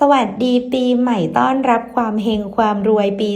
สวัสดีปีใหม่ต้อนรับความเฮงความรวยปี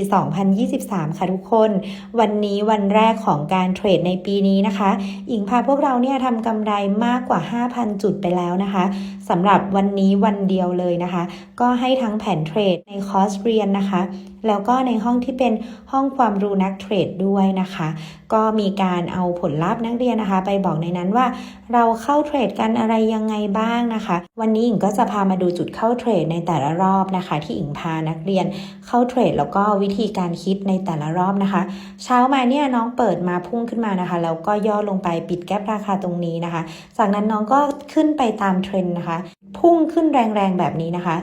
2023 ค่ะทุกคน วันนี้วันแรกของการเทรดในปีนี้นะคะอิงพาพวกเราเนี่ยทำกำไรมากกว่า 5,000 จุดไปแล้วนะคะสำหรับวันนี้วันเดียวเลยนะคะ ก็ให้ทั้งแผนเทรดในคอร์สเรียนนะคะแล้วก็ในห้องที่เป็นห้องความรู้นักเทรดด้วยนะคะ ก็มีการเอาผลลัพธ์นักเรียนนะคะ ไปบอกในนั้นว่าเราเข้าเทรดกันอะไรยังไงบ้างนะคะ วันนี้อิงก็จะพามาดูจุดเข้าเทรดในแต่ละรอบนะคะ ที่อิงพานักเรียนเข้าเทรดแล้วก็วิธีการคิดในแต่ละรอบนะคะ เช้ามาเนี่ยน้องเปิดมาพุ่งขึ้นมานะคะแล้วก็ย่อลงไปปิดแก้ราคาตรงนี้นะคะ จากนั้นน้องก็ขึ้นไปตามเทรนด์นะคะ พุ่งขึ้นแรงๆแบบนี้นะคะ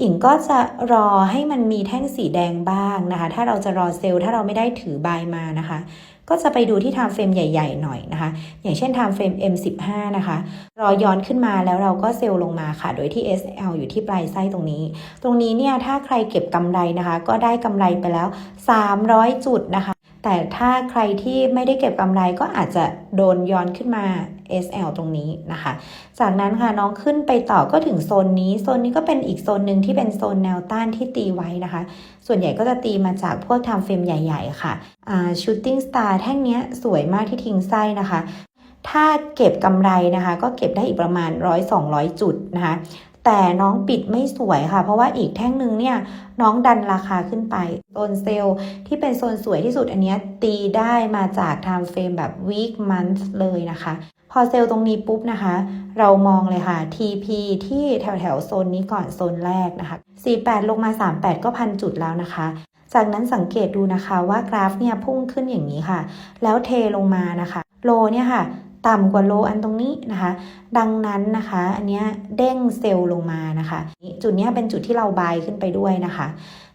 อิงก็จะรอให้มันมีแท่งสีแดงบ้างนะคะ ถ้าเราจะรอเซลล์ถ้าเราไม่ได้ถือใบามานะคะ ก็จะไปดูที่ time frame ใหญ่ๆหน่อยนะคะ อย่างเช่น time frame M15 นะคะ รอย้อนขึ้นมาแล้วเราก็เซลล์ลงมาค่ะ โดยที่ SL อยู่ที่ปลายไส้ตรงนี้ ตรงนี้เนี่ยถ้าใครเก็บกำไรนะคะ ก็ได้กำไรไปแล้ว 300 จุดนะคะ แต่ถ้าใครที่ไม่ได้เก็บกำไรก็อาจจะโดนย้อนขึ้นมา SL ตรงนี้นะคะ จากนั้นค่ะน้องขึ้นไปต่อก็ถึงโซนนี้ โซนนี้ก็เป็นอีกโซนหนึ่งที่เป็นโซนแนวต้านที่ตีไว้นะคะ ส่วนใหญ่ก็จะตีมาจากพวกทำเฟรมใหญ่ ๆ ค่ะอ่า shooting star แท่งนี้สวยมากที่ทิ้งไส้นะคะถ้าเก็บกำไรนะคะ ก็เก็บได้อีกประมาณ 100-200 จุดนะคะ แต่น้องปิดไม่สวยค่ะ เพราะว่าอีกแท่งหนึ่งเนี่ยน้องดันราคาขึ้นไปโซนเซลล์ที่เป็นโซนสวยที่สุดอันนี้ตีได้มาจาก time frame แบบ week month เลยนะคะ พอเซลล์ตรงนี้ปุ๊บนะคะ เรามองเลยค่ะ TP ที่แถวแถวโซนนี้ก่อนโซนแรกนะคะ 48 ลงมา 38 ก็พันจุดแล้วนะคะจากนั้นสังเกตดูนะคะว่ากราฟเนี่ยพุ่งขึ้นอย่างนี้ค่ะ แล้วเทลงมานะคะ โลเนี่ยค่ะ ต่ำกว่าโลอันตรงนี้นะคะ ดังนั้นนะคะอันเนี้ยเด้งเซลล์ลงมานะคะ จุดนี้เป็นจุดที่เราบายขึ้นไปด้วยนะคะ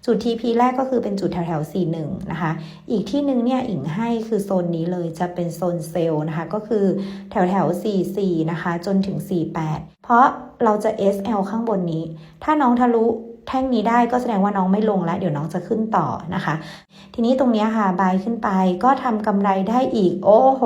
จุด TP แรกก็คือเป็นจุดแถวแถวๆ41 นะคะ อีกที่หนึ่งเนี่ยอิงให้คือโซนนี้เลยจะเป็นโซนเซลล์นะคะ ก็คือแถวแถวๆ44 นะคะ จนถึง 48 เพราะเราจะ SL ข้างบนนี้ ถ้าน้องทะลุแท่งนี้ได้ก็แสดงว่าน้องไม่ลงแล้ว เดี๋ยวน้องจะขึ้นต่อนะคะ ทีนี้ตรงเนี้ยค่ะบายขึ้นไปก็ทำกำไรได้อีก โอ้โห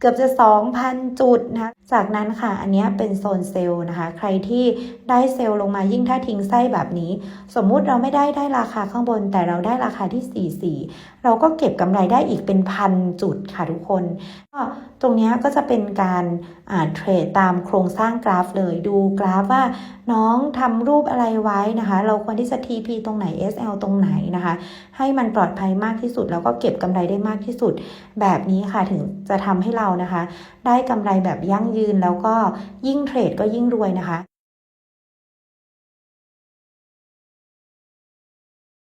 เกือบจะ 2,000 จุดนะคะจากนั้นค่ะ อันนี้เป็นโซนเซลล์นะคะ ใครที่ได้เซลล์ลงมายิ่งถ้าทิ้งไส้แบบนี้ สมมุติเราไม่ได้ได้ราคาข้างบน แต่เราได้ราคาที่ 44 เราก็เก็บกำไรได้อีกเป็นพันจุดค่ะทุกคน ก็ตรงนี้ก็จะเป็นการอ่าเทรดตามโครงสร้างกราฟเลยดูกราฟว่า น้องทำรูปอะไรไว้นะคะ เราควรที่จะ TP ตรงไหน SL ตรงไหนนะคะ ให้มันปลอดภัยมากที่สุด แล้วก็เก็บกำไรได้มากที่สุด แบบนี้ค่ะถึงจะทำให้เรานะคะ ได้กำไรแบบยั่งยืนแล้วก็ยิ่งเทรดก็ยิ่งรวยนะคะ